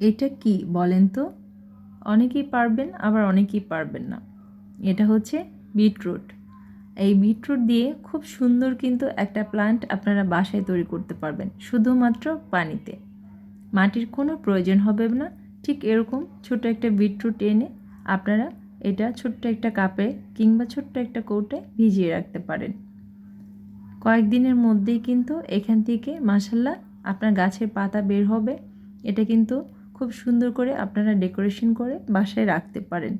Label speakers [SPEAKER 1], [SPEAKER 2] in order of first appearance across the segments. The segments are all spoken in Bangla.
[SPEAKER 1] এটা কি বলেন তো? অনেকেই পারবেন, আবার অনেকেই পারবেন না। এটা হচ্ছে বিটরুট। এই বিটরুট দিয়ে খুব সুন্দর কিন্তু একটা প্লান্ট আপনারা বাসায় তৈরি করতে পারবেন, শুধুমাত্র পানিতে। মাটির কোনো প্রয়োজন হবে না, ঠিক এরকম ছোট একটা বিটরুট এনে আপনারা এটা ছোট্ট একটা কাপে কিংবা ছোট্ট একটা কৌটায় ভিজিয়ে রাখতে পারেন। কয়েকদিনের মধ্যেই কিন্তু এখান থেকে মাসাল্লাহ আপনার গাছের পাতা বের হবে। এটা কিন্তু খুব সুন্দর করে আপনারা ডেকোরেশন করে বাসায় রাখতে পারেন।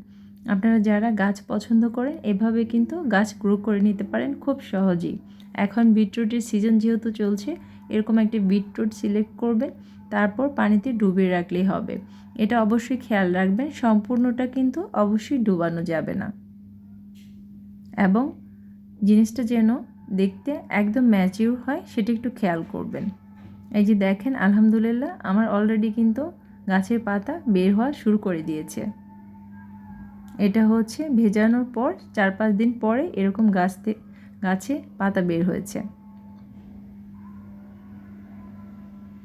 [SPEAKER 1] আপনারা যারা গাছ পছন্দ করেন, এভাবে কিন্তু গাছ গ্রো করে নিতে পারেন খুব সহজেই। এখন বিটরুটের সিজন যেহেতু চলছে, এরকম একটি বিটরুট সিলেক্ট করবেন, তারপর পানিতে ডুবিয়ে রাখলেই হবে। এটা অবশ্যই খেয়াল রাখবেন, সম্পূর্ণটা কিন্তু অবশ্যই ডুবানো যাবে না। এবং জিনিসটা যেন দেখতে একদম ম্যাচিউর হয়, সেটা একটু খেয়াল করবেন। এই যে দেখেন, আলহামদুলিল্লাহ, আমার অলরেডি কিন্তু গাছের পাতা বের হওয়া শুরু করে দিয়েছে। এটা হচ্ছে ভেজানোর পর চার পাঁচ দিন পরে এরকম গাছ গাছে পাতা বের হয়েছে।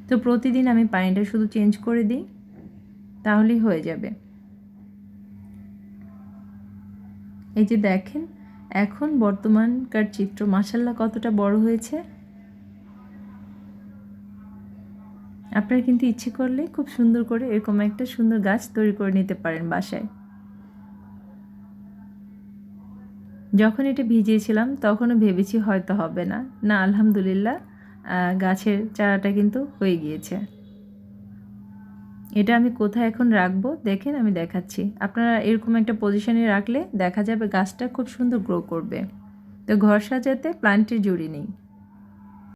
[SPEAKER 1] তো প্রতিদিন আমি পানিটা শুধু চেঞ্জ করে দিই, তাহলেই হয়ে যাবে। এই যে দেখেন, এখন বর্তমানকার চিত্র মাসাল্লাহ কতটা বড় হয়েছে। আপনারা কিন্তু ইচ্ছে করলে খুব সুন্দর করে এরকম একটা সুন্দর গাছ তৈরি করে নিতে পারেন বাসায়। যখন এটা ভিজিয়েছিলাম, তখনও ভেবেছি হয়তো হবে না। না, আলহামদুলিল্লাহ গাছের চারাটা কিন্তু হয়ে গিয়েছে। এটা আমি কোথায় এখন রাখব? দেখেন, আমি দেখাচ্ছি। আপনারা এরকম একটা পজিশনে রাখলে দেখা যাবে গাছটা খুব সুন্দর গ্রো করবে। তো ঘর সাজাতে প্লান্টের জুড়ি নেই।